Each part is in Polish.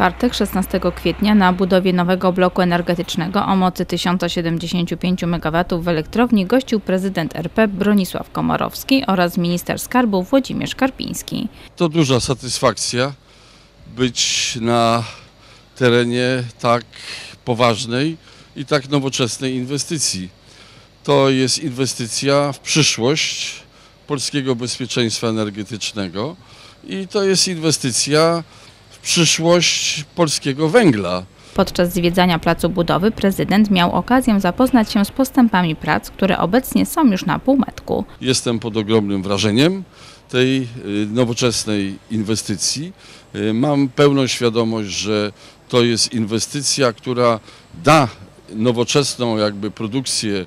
czwartek, 16 kwietnia, na budowie nowego bloku energetycznego o mocy 1075 MW w elektrowni gościł prezydent RP Bronisław Komorowski oraz minister skarbu Włodzimierz Karpiński. To duża satysfakcja być na terenie tak poważnej i tak nowoczesnej inwestycji. To jest inwestycja w przyszłość polskiego bezpieczeństwa energetycznego i to jest inwestycja przyszłość polskiego węgla. Podczas zwiedzania placu budowy prezydent miał okazję zapoznać się z postępami prac, które obecnie są już na półmetku. Jestem pod ogromnym wrażeniem tej y, nowoczesnej inwestycji. Y, Mam pełną świadomość, że to jest inwestycja, która da nowoczesną jakby produkcję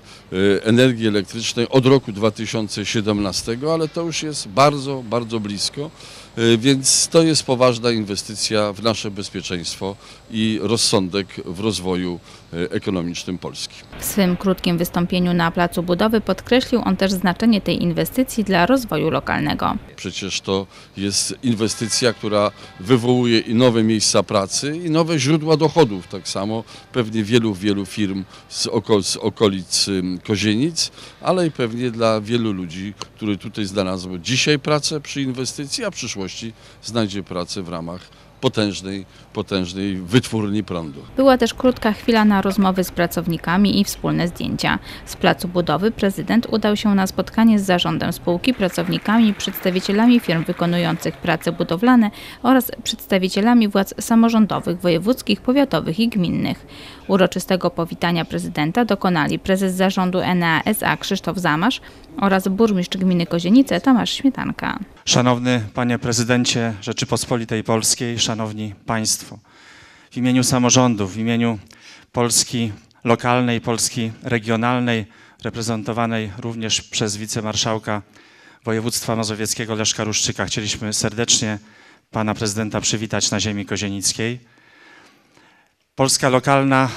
energii elektrycznej od roku 2017, ale to już jest bardzo, bardzo blisko, y, więc to jest poważna inwestycja w nasze bezpieczeństwo i rozsądek w rozwoju y, ekonomicznym Polski. W swym krótkim wystąpieniu na placu budowy podkreślił on też znaczenie tej inwestycji dla rozwoju lokalnego. Przecież to jest inwestycja, która wywołuje i nowe miejsca pracy, i nowe źródła dochodów. Tak samo pewnie wielu, wielu firm z, oko, z okolic Kozienic, ale i pewnie dla wielu ludzi, którzy tutaj znalazły dzisiaj pracę przy inwestycji, a w przyszłości znajdzie pracę w ramach potężnej, potężnej wytwórni prądu. Była też krótka chwila na rozmowy z pracownikami i wspólne zdjęcia. Z placu budowy prezydent udał się na spotkanie z zarządem spółki, pracownikami, przedstawicielami firm wykonujących prace budowlane oraz przedstawicielami władz samorządowych, wojewódzkich, powiatowych i gminnych. Uroczystego powitania prezydenta dokonali prezes zarządu Enea SA Krzysztof Zamasz oraz burmistrz gminy Kozienice Tomasz Śmietanka. Szanowny Panie Prezydencie Rzeczypospolitej Polskiej, Szanowni Państwo, w imieniu samorządów, w imieniu Polski lokalnej, Polski regionalnej, reprezentowanej również przez wicemarszałka województwa mazowieckiego Leszka Ruszczyka, chcieliśmy serdecznie Pana Prezydenta przywitać na ziemi kozienickiej. Polska lokalna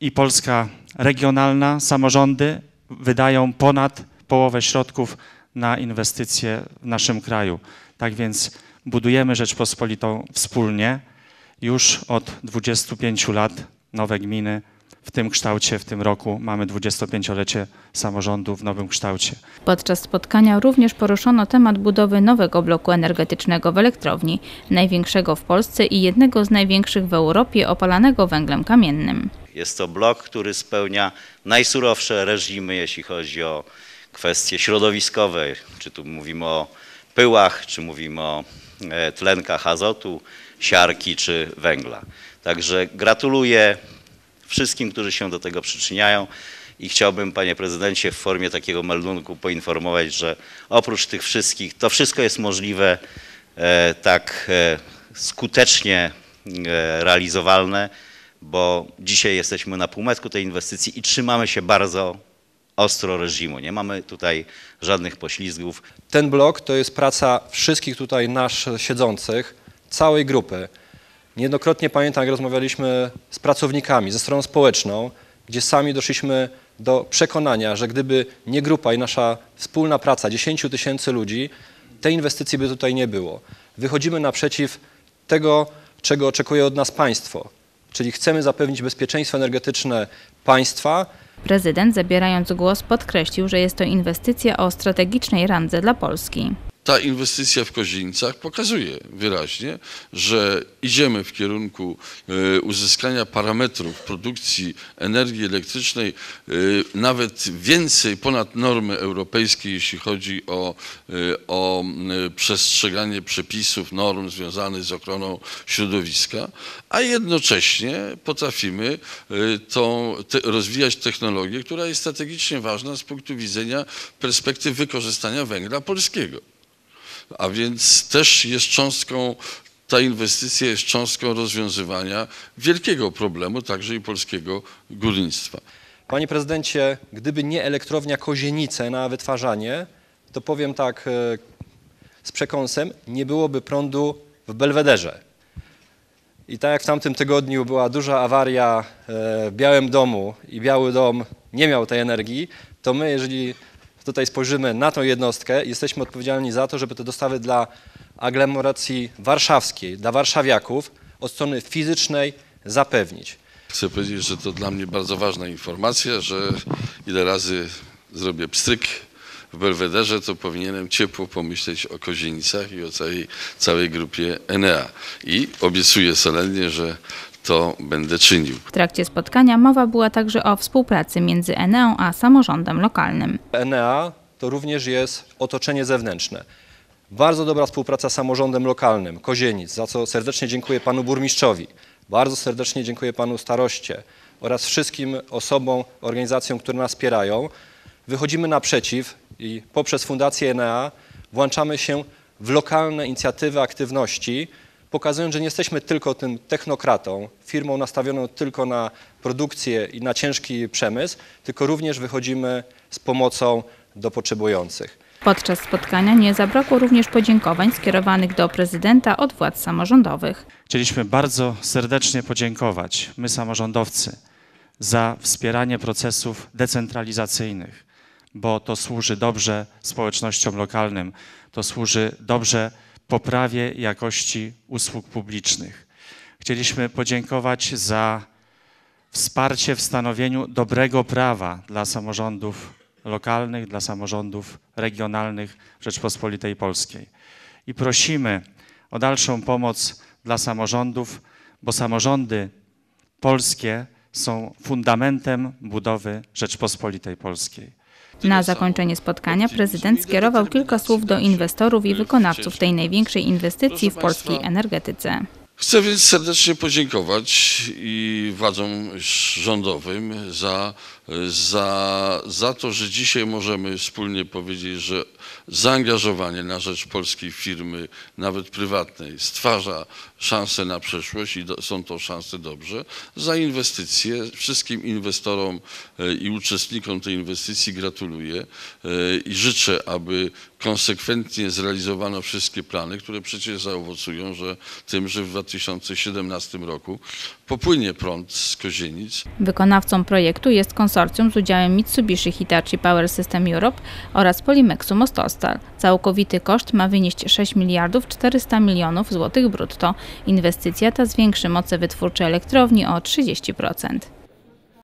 i Polska regionalna samorządy wydają ponad połowę środków na inwestycje w naszym kraju. Tak więc budujemy Rzeczpospolitą wspólnie. Już od 25 lat nowe gminy w tym kształcie, w tym roku mamy 25-lecie samorządu w nowym kształcie. Podczas spotkania również poruszono temat budowy nowego bloku energetycznego w elektrowni, największego w Polsce i jednego z największych w Europie opalanego węglem kamiennym. Jest to blok, który spełnia najsurowsze reżimy, jeśli chodzi o kwestie środowiskowe, czy tu mówimy o pyłach, czy mówimy o e, tlenkach azotu, siarki czy węgla. Także gratuluję wszystkim, którzy się do tego przyczyniają i chciałbym, panie prezydencie, w formie takiego meldunku poinformować, że oprócz tych wszystkich, to wszystko jest możliwe e, tak e, skutecznie e, realizowalne, bo dzisiaj jesteśmy na półmetku tej inwestycji i trzymamy się bardzo ostro reżimu. Nie mamy tutaj żadnych poślizgów. Ten blok to jest praca wszystkich tutaj nasz siedzących, całej grupy. Niejednokrotnie pamiętam, jak rozmawialiśmy z pracownikami, ze stroną społeczną, gdzie sami doszliśmy do przekonania, że gdyby nie grupa i nasza wspólna praca 10 tysięcy ludzi, tej inwestycji by tutaj nie było. Wychodzimy naprzeciw tego, czego oczekuje od nas państwo, czyli chcemy zapewnić bezpieczeństwo energetyczne państwa, Prezydent, zabierając głos, podkreślił, że jest to inwestycja o strategicznej randze dla Polski. Ta inwestycja w Kozienicach pokazuje wyraźnie, że idziemy w kierunku e, uzyskania parametrów produkcji energii elektrycznej e, nawet więcej ponad normy europejskie, jeśli chodzi o, e, o przestrzeganie przepisów, norm związanych z ochroną środowiska, a jednocześnie potrafimy tą, te, rozwijać technologię, która jest strategicznie ważna z punktu widzenia perspektyw wykorzystania węgla polskiego. A więc też jest cząstką, ta inwestycja jest cząstką rozwiązywania wielkiego problemu, także i polskiego górnictwa. Panie prezydencie, gdyby nie elektrownia Kozienice na wytwarzanie, to powiem tak e, z przekąsem, nie byłoby prądu w Belwederze. I tak jak w tamtym tygodniu była duża awaria e, w Białym Domu i Biały Dom nie miał tej energii, to my, jeżeli tutaj spojrzymy na tą jednostkę, jesteśmy odpowiedzialni za to, żeby te dostawy dla aglomeracji warszawskiej, dla warszawiaków od strony fizycznej zapewnić. Chcę powiedzieć, że to dla mnie bardzo ważna informacja, że ile razy zrobię pstryk w Belwederze, to powinienem ciepło pomyśleć o Kozienicach i o całej, całej grupie Enea. I obiecuję solennie, że to będę czynił. W trakcie spotkania mowa była także o współpracy między Eneą a samorządem lokalnym. Enea to również jest otoczenie zewnętrzne. Bardzo dobra współpraca z samorządem lokalnym Kozienic, za co serdecznie dziękuję panu burmistrzowi. Bardzo serdecznie dziękuję panu staroście oraz wszystkim osobom, organizacjom, które nas wspierają. Wychodzimy naprzeciw i poprzez Fundację Enea włączamy się w lokalne inicjatywy, aktywności, pokazując, że nie jesteśmy tylko tym technokratą, firmą nastawioną tylko na produkcję i na ciężki przemysł, tylko również wychodzimy z pomocą do potrzebujących. Podczas spotkania nie zabrakło również podziękowań skierowanych do prezydenta od władz samorządowych. Chcieliśmy bardzo serdecznie podziękować, my samorządowcy, za wspieranie procesów decentralizacyjnych, bo to służy dobrze społecznościom lokalnym, to służy dobrze poprawie jakości usług publicznych. Chcieliśmy podziękować za wsparcie w stanowieniu dobrego prawa dla samorządów lokalnych, dla samorządów regionalnych Rzeczpospolitej Polskiej. I prosimy o dalszą pomoc dla samorządów, bo samorządy polskie są fundamentem budowy Rzeczpospolitej Polskiej. Na zakończenie spotkania prezydent skierował kilka słów do inwestorów i wykonawców tej największej inwestycji w polskiej energetyce. Chcę więc serdecznie podziękować i władzom rządowym za, za, za to, że dzisiaj możemy wspólnie powiedzieć, że zaangażowanie na rzecz polskiej firmy, nawet prywatnej, stwarza szanse na przyszłość i do, są to szanse dobrze. Za inwestycje wszystkim inwestorom e, i uczestnikom tej inwestycji gratuluję e, i życzę, aby konsekwentnie zrealizowano wszystkie plany, które przecież zaowocują, że tym, że w 2017 roku popłynie prąd z Kozienic. Wykonawcą projektu jest konsorcjum z udziałem Mitsubishi Hitachi Power System Europe oraz Polimexu Mostostal. Całkowity koszt ma wynieść 6 miliardów 400 milionów złotych brutto. Inwestycja ta zwiększy moce wytwórcze elektrowni o 30%.